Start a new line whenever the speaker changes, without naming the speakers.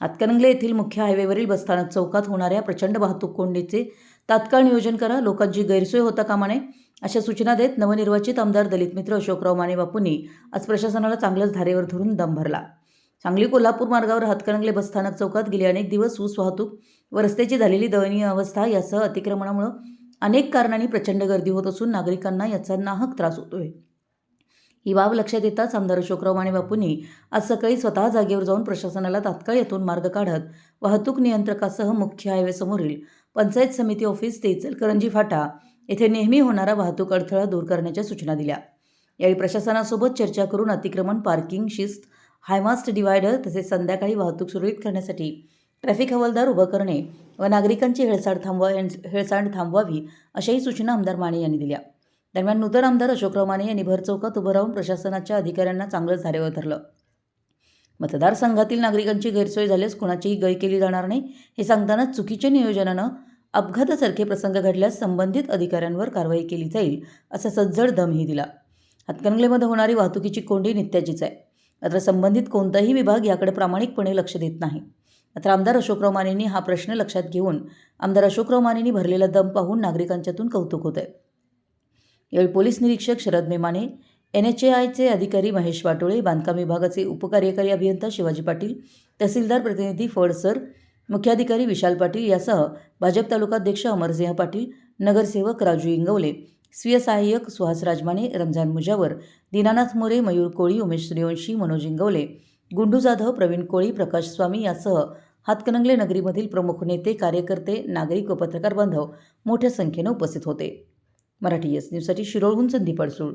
हातकणंगले येथील मुख्य हायवेवरील बसस्थानक चौकात होणाऱ्या प्रचंड वाहतूक कोंडीचे तात्काळ नियोजन करा. लोकांची गैरसोय होता कामा नये अशा सूचना देत नवनिर्वाचित आमदार दलित मित्र अशोकराव माने बापूंनी आज प्रशासनाला चांगलंच धारेवर धरून दम भरला. सांगली कोल्हापूर मार्गावर हातकणंगले बसस्थानक चौकात गेली अनेक दिवस ऊस वाहतूक व रस्त्याची झालेली दयनीय अवस्था यासह अतिक्रमणामुळे अनेक कारणांनी प्रचंड गर्दी होत असून नागरिकांना याचा नाहक त्रास होतोय. ही बाब लक्षात येताच आमदार अशोकराव माने बापूंनी आज सकाळी स्वतः जागेवर जाऊन प्रशासनाला तात्काळ येथून मार्ग काढत वाहतूक नियंत्रकासह मुख्य हायवेसमोरील पंचायत समिती ऑफिस ते इचलकरंजी फाटा येथे नेहमी होणारा वाहतूक अडथळा दूर करण्याच्या सूचना दिल्या. यावेळी प्रशासनासोबत चर्चा करून अतिक्रमण पार्किंग शिस्त हायमास्ट डिवायडर तसेच संध्याकाळी वाहतूक सुरळीत करण्यासाठी ट्रॅफिक हवालदार उभं करणे व नागरिकांची हेळसांड थांबवा हेळसांड थांबवावी अशाही सूचना आमदार माने यांनी दिल्या. दरम्यान नूतन आमदार अशोकराव माने यांनी भर चौकात उभं राहून प्रशासनाच्या अधिकाऱ्यांना चांगलंच धारेवर धरलं. मतदारसंघातील नागरिकांची गैरसोय झाल्यास कुणाचीही गय केली जाणार नाही हे सांगतानाच चुकीच्या नियोजनानं अपघातासारखे प्रसंग घडल्यास संबंधित अधिकाऱ्यांवर कारवाई केली जाईल असा सज्जड दमही दिला. हातकणंगलेमध्ये होणारी वाहतुकीची कोंडी नित्याचीच आहे. मात्र संबंधित कोणताही विभाग याकडे प्रामाणिकपणे लक्ष देत नाही. मात्र आमदार अशोकराव मानेंनी हा प्रश्न लक्षात घेऊन आमदार अशोकराव मानेंनी भरलेला दम पाहून नागरिकांच्यातून कौतुक होत आहे यावेळी पोलीस निरीक्षक Sharad Memane N H A आयचे अधिकारी महेश वाटोळे बांधकाम विभागाचे उपकार्यकारी अभियंता शिवाजी पाटील तहसीलदार प्रतिनिधी फड सर मुख्याधिकारी विशाल पाटील यासह भाजप तालुकाध्यक्ष अमरसिंह पाटील नगरसेवक राजू इंगवले स्वीय सहाय्यक सुहास राजमाने रमजान मुजावर दीनानाथ मोरे मयूर कोळी उमेश सूर्यवंशी मनोज इंगवले गुंडू जाधव प्रवीण कोळी प्रकाश स्वामी यासह हातकणंगले नगरीमधील प्रमुख नेते कार्यकर्ते नागरिक व पत्रकार बांधव मोठ्या संख्येनं उपस्थित होते. मराठी एस न्यूजसाठी शिरोळहून संधी पडसूळ.